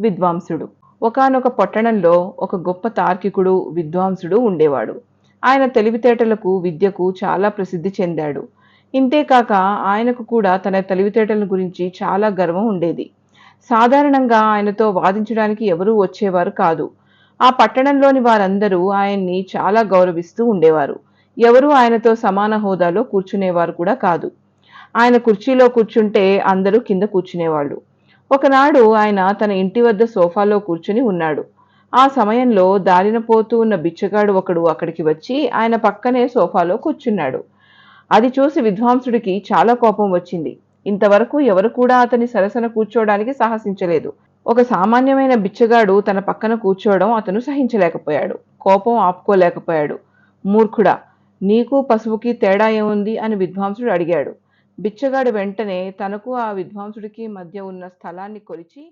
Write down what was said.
విద్వాంసుడు. ఒకానొక పట్టణంలో ఒక గొప్ప తార్కికుడు విద్వాంసుడు ఉండేవాడు. ఆయన తెలివితేటలకు విద్యకు చాలా ప్రసిద్ధి చెందాడు. ఇంతేకాక ఆయనకు కూడా తన తెలివితేటల గురించి చాలా గర్వం ఉండేది. సాధారణంగా ఆయనతో వాదించడానికి ఎవరూ వచ్చేవారు కాదు. ఆ పట్టణంలోని వారందరూ ఆయన్ని చాలా గౌరవిస్తూ ఉండేవారు. ఎవరూ ఆయనతో సమాన హోదాలో కూర్చునేవారు కూడా కాదు. ఆయన కుర్చీలో కూర్చుంటే అందరూ కింద కూర్చునేవాళ్ళు. ఒకనాడు ఆయన తన ఇంటి వద్ద సోఫాలో కూర్చుని ఉన్నాడు. ఆ సమయంలో దారిన పోతూ ఉన్న బిచ్చగాడు ఒకడు అక్కడికి వచ్చి ఆయన పక్కనే సోఫాలో కూర్చున్నాడు. అది చూసి విద్వాంసుడికి చాలా కోపం వచ్చింది. ఇంతవరకు ఎవరు కూడా అతని సరసన కూర్చోవడానికి సాహసించలేదు. ఒక సామాన్యమైన బిచ్చగాడు తన పక్కన కూర్చోవడం అతను సహించలేకపోయాడు. కోపం ఆపుకోలేకపోయాడు. మూర్ఖుడా నీకు పశువుకి తేడా ఏముంది అని విద్వాంసుడు అడిగాడు. బిచ్చగాడు వెంటనే తనకు ఆ విద్వాంసుడికి మధ్య ఉన్న స్థలాన్ని కొలిచి